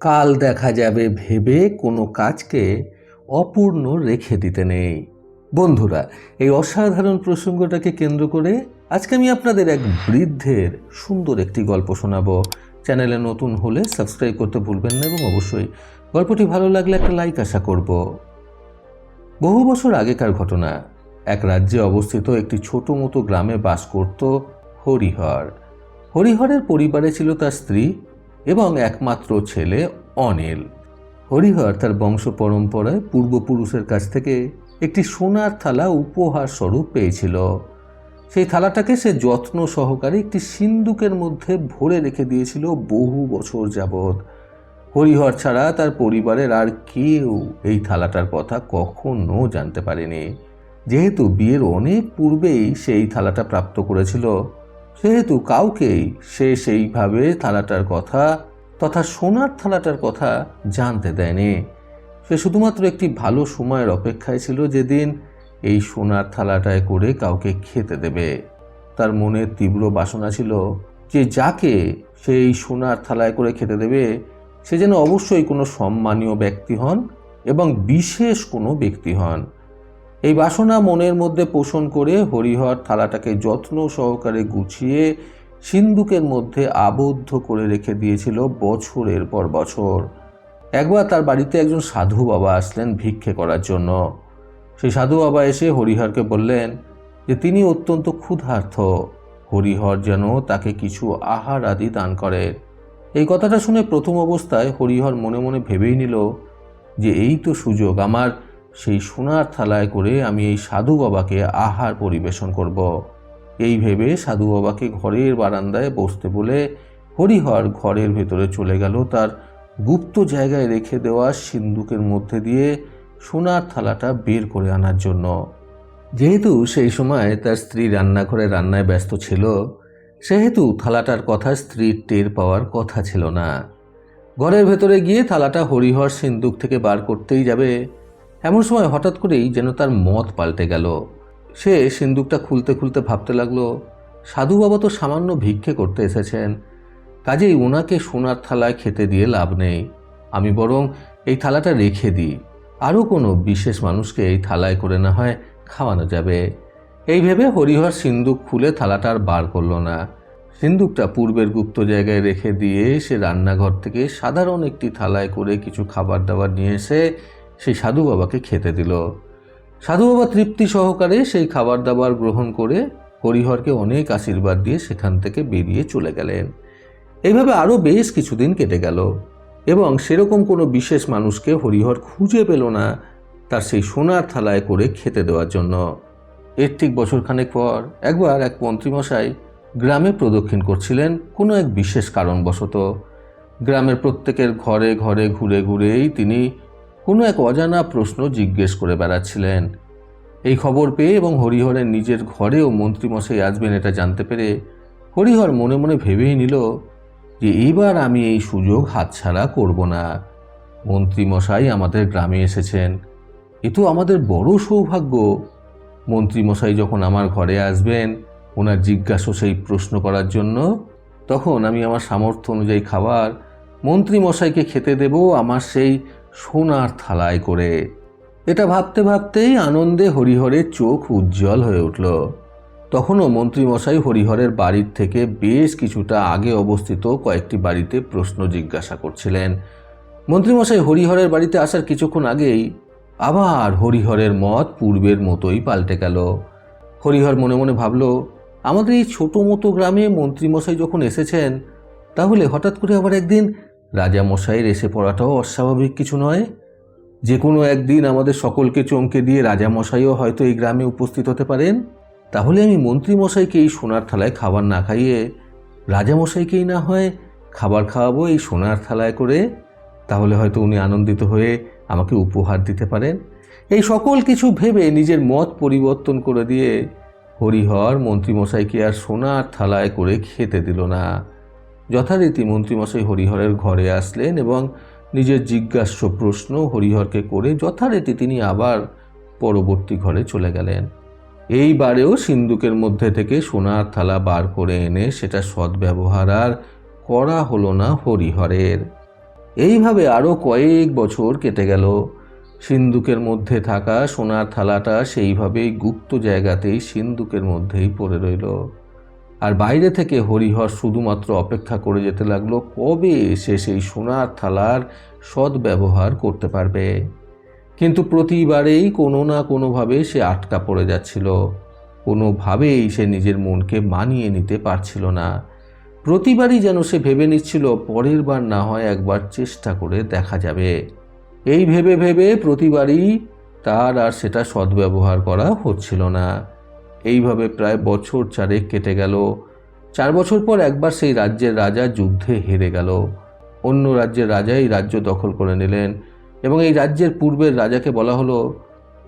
কাল দেখা যাবে ভেবে কোনো কাজকে অপূর্ণ রেখে দিতে নেই। বন্ধুরা, এই অসাধারণ প্রসঙ্গটাকে কেন্দ্র করে আজকে আমি আপনাদের এক বৃদ্ধের সুন্দর একটি গল্প শোনাব। চ্যানেলে নতুন হলে সাবস্ক্রাইব করতে ভুলবেন না এবং অবশ্যই গল্পটি ভালো লাগলে একটা লাইক আশা করব। বহু বছর আগেকার ঘটনা। এক রাজ্যে অবস্থিত একটি ছোট মতো গ্রামে বাস করত হরিহর। হরিহরের পরিবারে ছিল তার স্ত্রী এবং একমাত্র ছেলে অনিল। হরিহর তার বংশ পরম্পরায় পূর্বপুরুষের কাছ থেকে একটি সোনার থালা উপহার স্বরূপ পেয়েছিল। সেই থালাটাকে সে যত্ন সহকারে একটি সিন্দুকের মধ্যে ভরে রেখে দিয়েছিল বহু বছর যাবৎ। হরিহর ছাড়া তার পরিবারের আর কেউ এই থালাটার কথা কখনো জানতে পারেনি। যেহেতু বিয়ের অনেক পূর্বেই সেই থালাটা প্রাপ্ত করেছিল সেহেতু কাউকেই সে সেইভাবে থালাটার কথা তথা সোনার থালাটার কথা জানতে দেয়নি। সে শুধুমাত্র একটি ভালো সময়ের অপেক্ষায় ছিল যেদিন এই সোনার থালাটায় করে কাউকে খেতে দেবে। তার মনে তীব্র বাসনা ছিল যে যাকে সে এই সোনার থালায় করে খেতে দেবে, সে যেন অবশ্যই কোনো সম্মানীয় ব্যক্তি হন এবং বিশেষ কোনো ব্যক্তি হন। এই বাসনা মনের মধ্যে পোষণ করে হরিহর থালাটাকে যত্ন সহকারে গুছিয়ে সিন্দুকের মধ্যে আবদ্ধ করে রেখে দিয়েছিল বছরের পর বছর। একবার তার বাড়িতে একজন সাধু বাবা আসলেন ভিক্ষে করার জন্য। সেই সাধু বাবা এসে হরিহরকে বললেন যে, তিনি অত্যন্ত ক্ষুধার্থ হরিহর যেন তাকে কিছু আহার আদি দান করে। এই কথাটা শুনে প্রথম অবস্থায় হরিহর মনে মনে ভেবেই নিল যে, এই তো সুযোগ। আমার সেই সোনার থালায় করে আমি এই সাধু বাবাকে আহার পরিবেশন করব। এই ভেবে সাধু বাবাকে ঘরের বারান্দায় বসতে বলে হরিহর ঘরের ভেতরে চলে গেল। তার গুপ্ত জায়গায় রেখে দেওয়া সিন্দুকের মধ্যে দিয়ে সোনার থালাটা বের করে আনার জন্য। যেহেতু সেই সময় তার স্ত্রী রান্নাঘরে রান্নায় ব্যস্ত ছিল, সেহেতু থালাটার কথা স্ত্রীর টের পাওয়ার কথা ছিল না। ঘরের ভেতরে গিয়ে থালাটা হরিহর সিন্দুক থেকে বার করতেই যাবে। এমন সময় হঠাৎ করেই যেন তার মত পাল্টে গেল। সে সিন্দুকটা খুলতে খুলতে ভাবতে লাগল, সাধু বাবা তো সামান্য ভিক্ষে করতে এসেছেন। কাজেই ওনাকে সোনার থালায় খেতে দিয়ে লাভ নেই। আমি বরং এই থালাটা রেখে দিই। আরও কোনো বিশেষ মানুষকে এই থালায় করে না হয় খাওয়ানো যাবে। এই ভেবে হরিহর সিন্দুক খুলে থালাটা আর বার করল না। সিন্দুকটা পূর্বের গুপ্ত জায়গায় রেখে দিয়ে সে রান্নাঘর থেকে সাধারণ একটি থালায় করে কিছু খাবার দাবার নিয়ে এসে সেই সাধু বাবাকে খেতে দিল। সাধু বাবা তৃপ্তি সহকারে সেই খাবার দাবার গ্রহণ করে হরিহরকে অনেক আশীর্বাদ দিয়ে সেখান থেকে বেরিয়ে চলে গেলেন। এইভাবে আরও বেশ কিছুদিন কেটে গেল এবং সেরকম কোনো বিশেষ মানুষকে হরিহর খুঁজে পেল না তার সেই সোনার থালায় করে খেতে দেওয়ার জন্য। এর ঠিক বছরখানেক পর একবার এক মন্ত্রীমশাই গ্রামে প্রদক্ষিণ করছিলেন কোনো এক বিশেষ কারণবশত। গ্রামের প্রত্যেকের ঘরে ঘরে ঘুরে ঘুরেই তিনি কোনো এক অজানা প্রশ্ন জিজ্ঞেস করে বেড়াচ্ছিলেন। এই খবর পেয়ে এবং হরিহরের নিজের ঘরেও মন্ত্রীমশাই আসবেন এটা জানতে পেরে হরিহর মনে মনে ভেবেই নিল যে এইবার আমি এই সুযোগ হাতছাড়া করব না। মন্ত্রীমশাই আমাদের গ্রামে এসেছেন। এ তো আমাদের বড় সৌভাগ্য। মন্ত্রীমশাই যখন আমার ঘরে আসবেন, ওনার জিজ্ঞাসা সেই প্রশ্ন করার জন্য, তখন আমি আমার সামর্থ্য অনুযায়ী খাবার মন্ত্রীমশাইকে খেতে দেব, আমার সেই সোনার থালায় করে। এটা ভাবতে ভাবতেই আনন্দে হরিহরের চোখ উজ্জ্বল হয়ে উঠল। তখনও মন্ত্রীমশাই হরিহরের বাড়ির থেকে বেশ কিছুটা আগে অবস্থিত কয়েকটি বাড়িতে প্রশ্ন জিজ্ঞাসা করছিলেন। মন্ত্রীমশাই হরিহরের বাড়িতে আসার কিছুক্ষণ আগেই আবার হরিহরের মত পূর্বের মতোই পাল্টে গেল। হরিহর মনে মনে ভাবল, আমাদের এই ছোটো মতো গ্রামে মন্ত্রীমশাই যখন এসেছেন, তাহলে হঠাৎ করে আবার একদিন রাজামশাইয়ের এসে পড়াটাও অস্বাভাবিক কিছু নয়। যে কোনো একদিন আমাদের সকলকে চমকে দিয়ে রাজামশাইও হয়তো এই গ্রামে উপস্থিত হতে পারেন। তাহলে আমি মন্ত্রীমশাইকে এই সোনার থালায় খাবার না খাইয়ে রাজামশাইকেই না হয় খাবার খাওয়াবো এই সোনার থালায় করে? তাহলে হয়তো উনি আনন্দিত হয়ে আমাকে উপহার দিতে পারেন। এই সকল কিছু ভেবে নিজের মত পরিবর্তন করে দিয়ে হরিহর মন্ত্রীমশাইকে আর সোনার থালায় করে খেতে দিল না। যথারীতি মন্ত্রীমশাই হরিহরের ঘরে আসলেন এবং নিজের জিজ্ঞাস্য প্রশ্ন হরিহরকে করে যথারীতি তিনি আবার পরবর্তী ঘরে চলে গেলেন। এইবারেও সিন্দুকের মধ্যে থেকে সোনার থালা বার করে এনে সেটা সদ্ব্যবহার আর করা হলো না হরিহরের। এইভাবে আরও কয়েক বছর কেটে গেল। সিন্দুকের মধ্যে থাকা সোনার থালাটা সেইভাবেই গুপ্ত জায়গাতেই সিন্দুকের মধ্যেই পড়ে রইল। আর বাইরে থেকে হরিহর শুধুমাত্র অপেক্ষা করে যেতে লাগল, কবে সে সেই সোনার থালার সদ্ব্যবহার করতে পারবে? কিন্তু প্রতিবারেই কোনো না কোনোভাবে সে আটকা পড়ে যাচ্ছিল। কোনোভাবেই সে নিজের মনকে মানিয়ে নিতে পারছিল না। প্রতিবারই যেন সে ভেবে নিচ্ছিল, পরের বার না হয় একবার চেষ্টা করে দেখা যাবে। এই ভেবে ভেবে প্রতিবারই তার আর সেটা সদ্ব্যবহার করা হচ্ছিল না। এইভাবে প্রায় বছর চারেক কেটে গেল। চার বছর পর একবার সেই রাজ্যের রাজা যুদ্ধে হেরে গেল। অন্য রাজ্যের রাজা এই রাজ্য দখল করে নিলেন এবং এই রাজ্যের পূর্বের রাজাকে বলা হলো,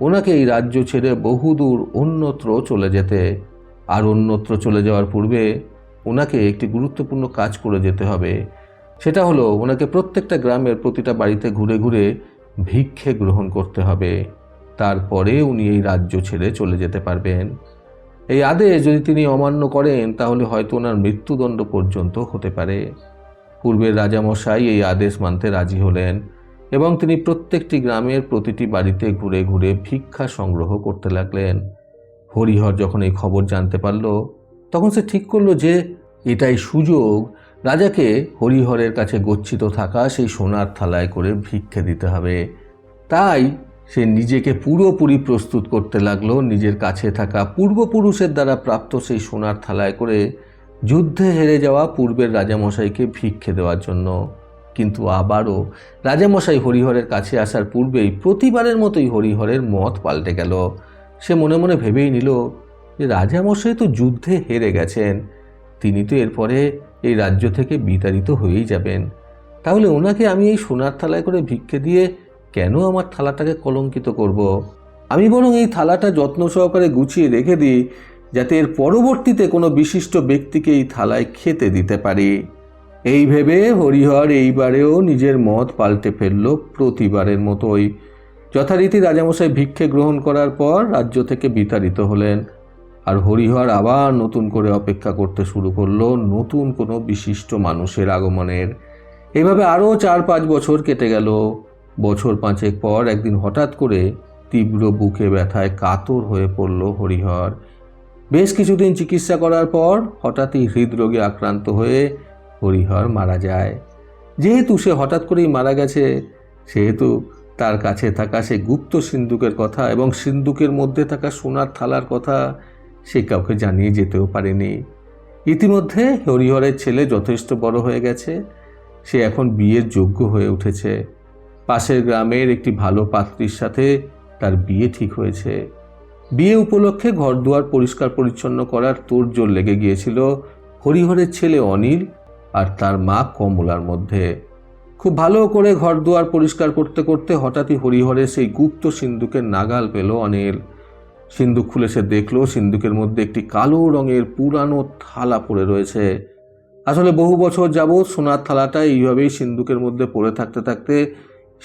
ওনাকে এই রাজ্য ছেড়ে বহুদূর অন্যত্র চলে যেতে। আর অন্যত্র চলে যাওয়ার পূর্বে ওনাকে একটি গুরুত্বপূর্ণ কাজ করে যেতে হবে। সেটা হলো, ওনাকে প্রত্যেকটা গ্রামের প্রতিটা বাড়িতে ঘুরে ঘুরে ভিক্ষে গ্রহণ করতে হবে। তারপরে উনি এই রাজ্য ছেড়ে চলে যেতে পারবেন। এই আদেশ যদি তিনি অমান্য করেন, তাহলে হয়তো ওনার মৃত্যুদণ্ড পর্যন্ত হতে পারে। পূর্বের রাজামশাই এই আদেশ মানতে রাজি হলেন এবং তিনি প্রত্যেকটি গ্রামের প্রতিটি বাড়িতে ঘুরে ঘুরে ভিক্ষা সংগ্রহ করতে লাগলেন। হরিহর যখন এই খবর জানতে পারল, তখন সে ঠিক করল যে এটাই সুযোগ। রাজাকে হরিহরের কাছে গচ্ছিত থাকা সেই সোনার থালায় করে ভিক্ষে দিতে হবে। তাই সে নিজেকে পুরোপুরি প্রস্তুত করতে লাগল, নিজের কাছে থাকা পূর্বপুরুষের দ্বারা প্রাপ্ত সেই সোনার থালায় করে যুদ্ধে হেরে যাওয়া পূর্বের রাজামশাইকে ভিক্ষে দেওয়ার জন্য। কিন্তু আবারও রাজামশাই হরিহরের কাছে আসার পূর্বেই প্রতিবারের মতোই হরিহরের মত পাল্টে গেল। সে মনে মনে ভেবেই নিল যে রাজামশাই তো যুদ্ধে হেরে গেছেন, তিনি তো এরপরে এই রাজ্য থেকে বিতাড়িত হয়েই যাবেন। তাহলে ওনাকে আমি এই সোনার থালায় করে ভিক্ষে দিয়ে কেন আমার থালাটাকে কলঙ্কিত করব। আমি বরং এই থালাটা যত্ন সহকারে গুছিয়ে রেখে দিই, যাতে এর পরবর্তীতে কোনো বিশিষ্ট ব্যক্তিকে এই থালায় খেতে দিতে পারি। এই ভেবে হরিহর এইবারেও নিজের মত পাল্টে ফেলল প্রতিবারের মতোই। যথারীতি রাজামশাই ভিক্ষে গ্রহণ করার পর রাজ্য থেকে বিতাড়িত হলেন। আর হরিহর আবার নতুন করে অপেক্ষা করতে শুরু করল নতুন কোনো বিশিষ্ট মানুষের আগমনের। এভাবে আরও চার পাঁচ বছর কেটে গেল। বছর পাঁচেক পর একদিন হঠাৎ করে তীব্র বুকে ব্যথায় কাতর হয়ে পড়ল হরিহর। বেশ কিছুদিন চিকিৎসা করার পর হঠাৎই হৃদরোগে আক্রান্ত হয়ে হরিহর মারা যায়। যেহেতু সে হঠাৎ করেই মারা গেছে, সেহেতু তার কাছে থাকা সে গুপ্ত সিন্ধুকের কথা এবং সিন্ধুকের মধ্যে থাকা সোনার থালার কথা সে কাউকে জানিয়ে যেতেও পারেনি। ইতিমধ্যে হরিহরের ছেলে যথেষ্ট বড় হয়ে গেছে, সে এখন বিয়ের যোগ্য হয়ে উঠেছে। পাশের গ্রামের একটি ভালো পাত্রীর সাথে তার বিয়ে ঠিক হয়েছে। বিয়ে উপলক্ষে ঘরদুয়ার পরিষ্কার পরিচ্ছন্ন করার তোড়জোড় লেগে গিয়েছিল হরিহরের ছেলে অনিল আর তার মা কমলার মধ্যে। খুব ভালো করে ঘরদুয়ার পরিষ্কার করতে করতে হঠাৎই হরিহরের সেই গুপ্ত সিন্ধুকের নাগাল পেল অনিল। সিন্ধুক খুলে সে দেখল সিন্ধুকের মধ্যে একটি কালো রঙের পুরানো থালা পড়ে রয়েছে। আসলে বহু বছর যাবৎ সোনার থালাটা এইভাবেই সিন্ধুকের মধ্যে পড়ে থাকতে থাকতে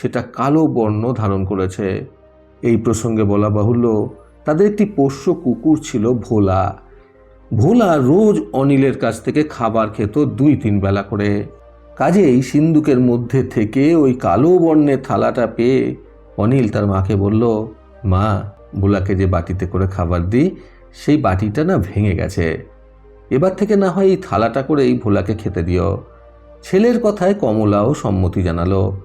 সেটা কালো বর্ণ ধারণ করেছে। এই প্রসঙ্গে বলা বাহুল্য, তাদের একটি পোষ্য কুকুর ছিল ভোলা। ভোলা রোজ অনিলের কাছ থেকে খাবার খেত দুই তিন বেলা করে। কাজেই সিন্ধুকের মধ্যে থেকে ওই কালো বর্ণের থালাটা পেয়ে অনিল তার মাকে বলল, মা, ভোলাকে যে বাটিতে করে খাবার দিই, সেই বাটিটা না ভেঙে গেছে। এবার থেকে না হয় এই থালাটা করে এই ভোলাকে খেতে দিও। ছেলের কথায় কমলাও সম্মতি জানালো।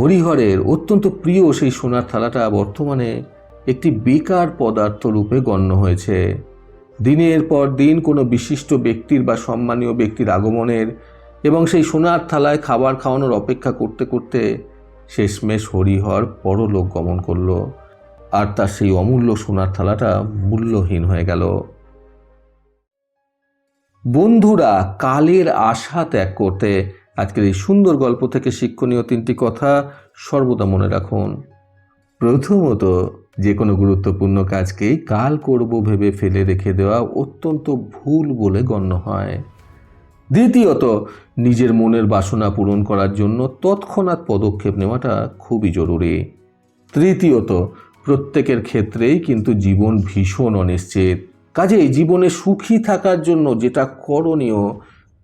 হরিহরের অত্যন্ত প্রিয় সেই সোনার থালাটা বর্তমানে একটি বেকার পদার্থ রূপে গণ্য হয়েছে। দিনের পর দিন কোনো বিশিষ্ট ব্যক্তির বা সম্মানীয় ব্যক্তির আগমনের এবং সেই সোনার থালায় খাবার খাওয়ানোর অপেক্ষা করতে করতে শেষমেশ হরিহর পরলোক গমন করল আর তার সেই অমূল্য সোনার থালাটা মূল্যহীন হয়ে গেল। বন্ধুরা, কালের আশা ত্যাগ করতে আজকের এই সুন্দর গল্প থেকে শিক্ষণীয় তিনটি কথা সর্বদা মনে রাখুন। প্রথমত, যে কোনো গুরুত্বপূর্ণ কাজকেই কাল করব ভেবে ফেলে রেখে দেওয়া অত্যন্ত ভুল বলে গণ্য হয়। দ্বিতীয়ত, নিজের মনের বাসনা পূরণ করার জন্য তৎক্ষণাৎ পদক্ষেপ নেওয়াটা খুবই জরুরি। তৃতীয়ত, প্রত্যেকের ক্ষেত্রেই কিন্তু জীবন ভীষণ অনিশ্চিত। কাজেই জীবনে সুখী থাকার জন্য যেটা করণীয়